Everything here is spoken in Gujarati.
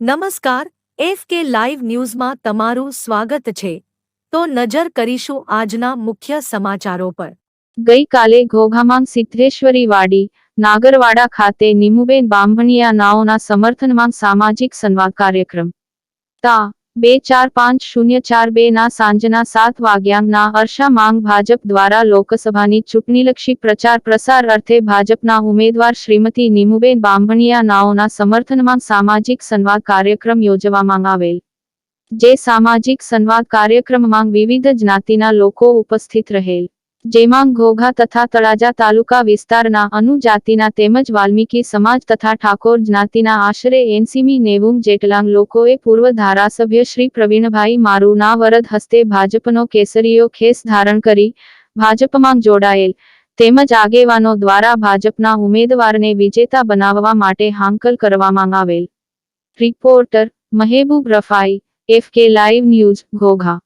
નમસ્કાર, એફ કે લાઈવ ન્યૂઝમાં તમારું સ્વાગત છે. તો નજર કરીશું આજના મુખ્ય સમાચારો પર. ગઈકાલે ઘોઘામાં સિદ્ધેશ્વરી વાડી, નાગરવાડા ખાતે નિમુબેન બાંભણિયા નાઓના સમર્થનમાં સામાજિક સંવાદ કાર્યક્રમ. તા બે ચાર પાંચ શૂન્ય ચાર બે ના સાંજના સાત વાગ્યાના હર્ષા માંગ ભાજપ દ્વારા લોકસભાની ચૂંટણીલક્ષી પ્રચાર પ્રસાર અર્થે ભાજપના ઉમેદવાર શ્રીમતી નીમુબેન બાંભણિયા નાઓના સમર્થનમાં સામાજિક સંવાદ કાર્યક્રમ યોજવામાં આવેલ. જે સામાજિક સંવાદ કાર્યક્રમમાં વિવિધ જ્ઞાતિના લોકો ઉપસ્થિત રહેલ. જેમાં ઘોઘા તથા તળાજા તાલુકા વિસ્તારના અનુજાતિના તેમજ વાલ્મીકી સમાજ તથા ઠાકોર જ્ઞાતિના આશરે એનસીમી નેવું જેટલા લોકોએ પૂર્વ ધારાસભ્ય શ્રી પ્રવીણભાઈ મારુના વરદ હસ્તે ભાજપનો કેસરીયો ખેસ ધારણ કરી ભાજપમાં જોડાયેલ. તેમજ આગેવાનો દ્વારા ભાજપના ઉમેદવારને વિજેતા બનાવવા માટે હાંકલ કરવામાં આવેલ. Reporter Mehboob Rafai, F K live news, Ghogha.